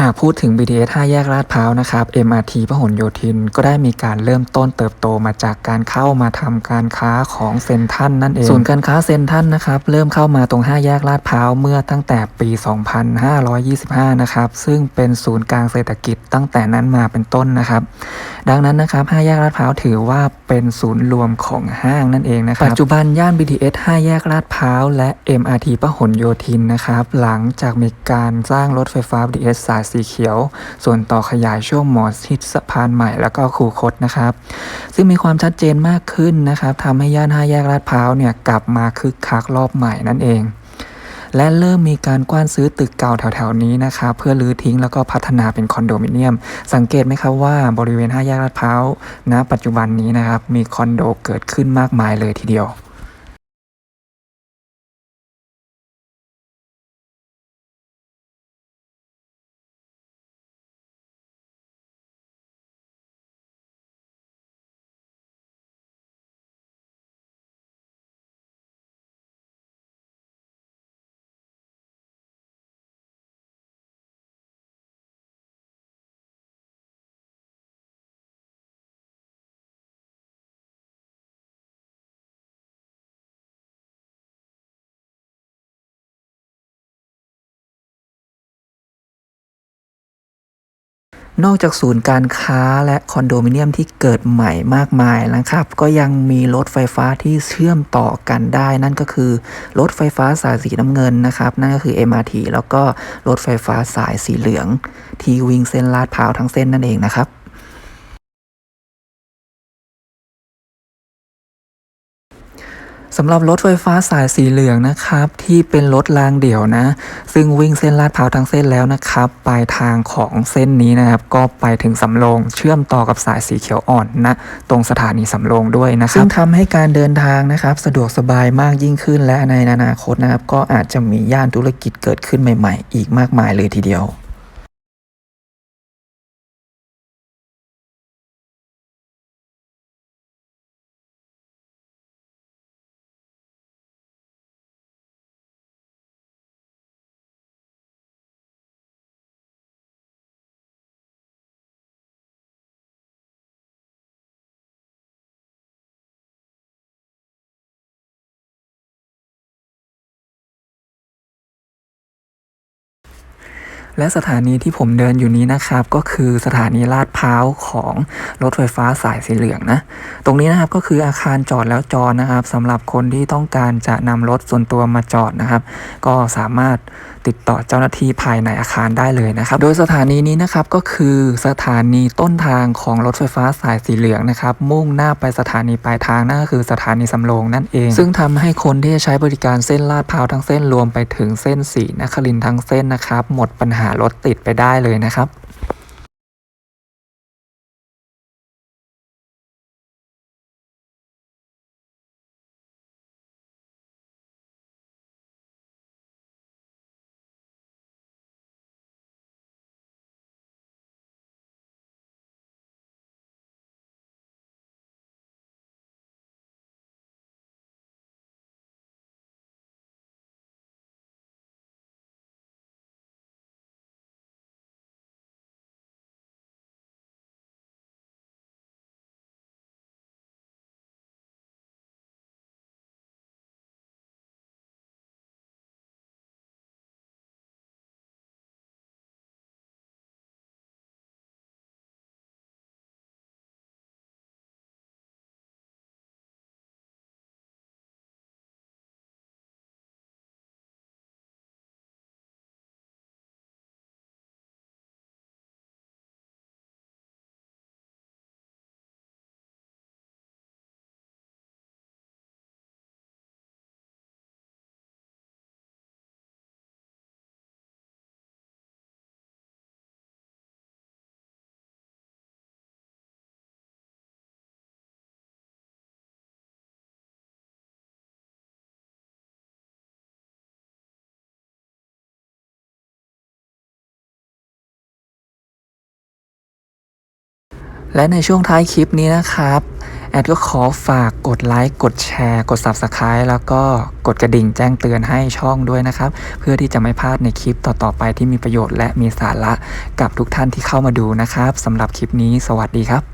หากพูดถึง BTS 5แยกลาดพร้าวนะครับ MRT พหลโยธินก็ได้มีการเริ่มต้นเติบโตมาจากการเข้ามาทำการค้าของเซ็นทรัลนั่นเอง ศูนย์การค้าเซ็นทรัลนะครับเริ่มเข้ามาตรง 5 แยกลาดพร้าวเมื่อตั้งแต่ปี 2525 นะครับ ซึ่งเป็นศูนย์กลางเศรษฐกิจตั้งแต่นั้นมาเป็นต้นนะครับ ดังนั้นนะครับ5แยกลาดพร้าวถือว่าเป็นศูนย์รวมของห้างนั่นเองนะครับ ปัจจุบันย่าน BTS 5 แยกลาดพร้าวและ MRT พหลโยธินนะครับหลังจากมีการสร้างรถไฟฟ้า BTS สายสีเขียว ส่วนต่อขยายช่วงหมอชิดสะพานใหม่แล้วก็คูคตนะครับ ซึ่งมีความชัดเจนมากขึ้นนะครับทำให้ย่าน5แยกลาดพร้าวเนี่ยกลับมาคึกคักรอบใหม่นั่นเอง และเริ่มมีการกว้านซื้อตึกเก่าแถวๆนี้นะครับเพื่อรื้อทิ้งแล้วก็พัฒนาเป็นคอนโดมิเนียม สังเกตไหมครับว่าบริเวณ5แยกลาดพร้าวณปัจจุบันนี้นะครับมีคอนโดเกิดขึ้นมากมายเลยทีเดียว นอกจากศูนย์การค้าและคอนโดมิเนียมที่เกิดใหม่มากมายนะครับ ก็ยังมีรถไฟฟ้าที่เชื่อมต่อกันได้ นั่นก็คือรถไฟฟ้าสายสีน้ำเงินนะครับ นั่นก็คือ MRT แล้วก็รถไฟฟ้าสายสีเหลือง ที่วิ่งเส้นลาดพร้าวทั้งเส้นนั่นเองนะครับ สำหรับรถไฟฟ้าสายสีเหลืองนะครับ ที่เป็นรถรางเดี่ยวนะ ซึ่งวิ่งเส้นลาดพร้าวทั้งเส้นแล้วนะครับ ปลายทางของเส้นนี้นะครับ ก็ไปถึงสำโรงเชื่อมต่อกับสายสีเขียวอ่อนนะตรงสถานีสำโรงด้วยนะครับซึ่งทำให้การเดินทางนะครับ สะดวกสบายมากยิ่งขึ้นและในอนาคตนะครับ ก็อาจจะมีย่านธุรกิจเกิดขึ้นใหม่ ๆ อีกมากมายเลยทีเดียว และสถานีที่ผมเดินอยู่นี้นะครับ ก็คือสถานีลาดพร้าวของรถไฟฟ้าสายสีเหลืองนะ ตรงนี้นะครับก็คืออาคารจอดแล้วจอดนะครับสำหรับคนที่ต้องการจะนำรถส่วนตัวมาจอดนะครับ ก็สามารถ ติดต่อเจ้าหน้าที่ภายในอาคารได้เลยนะครับ โดยสถานีนี้นะครับก็คือสถานีต้นทางของรถไฟฟ้าสายสีเหลืองนะครับมุ่งหน้าไปสถานีปลายทางนั่นก็คือสถานีสำโรงนั่นเอง ซึ่งทำให้คนที่จะใช้บริการเส้นลาดพร้าวทั้งเส้นรวมไปถึงเส้นสีนครินทั้งเส้นนะครับหมดปัญหารถติดไปได้เลยนะครับ และในช่วงท้ายคลิปนี้นะครับ แอดก็ขอฝากกดไลค์ กดแชร์ กด Subscribe แล้วก็กดกระดิ่งแจ้งเตือนให้ช่องด้วยนะครับ เพื่อที่จะไม่พลาดในคลิปต่อ ๆ ไปที่มีประโยชน์และมีสาระกับทุกท่านที่เข้ามาดูนะครับสำหรับคลิปนี้สวัสดีครับ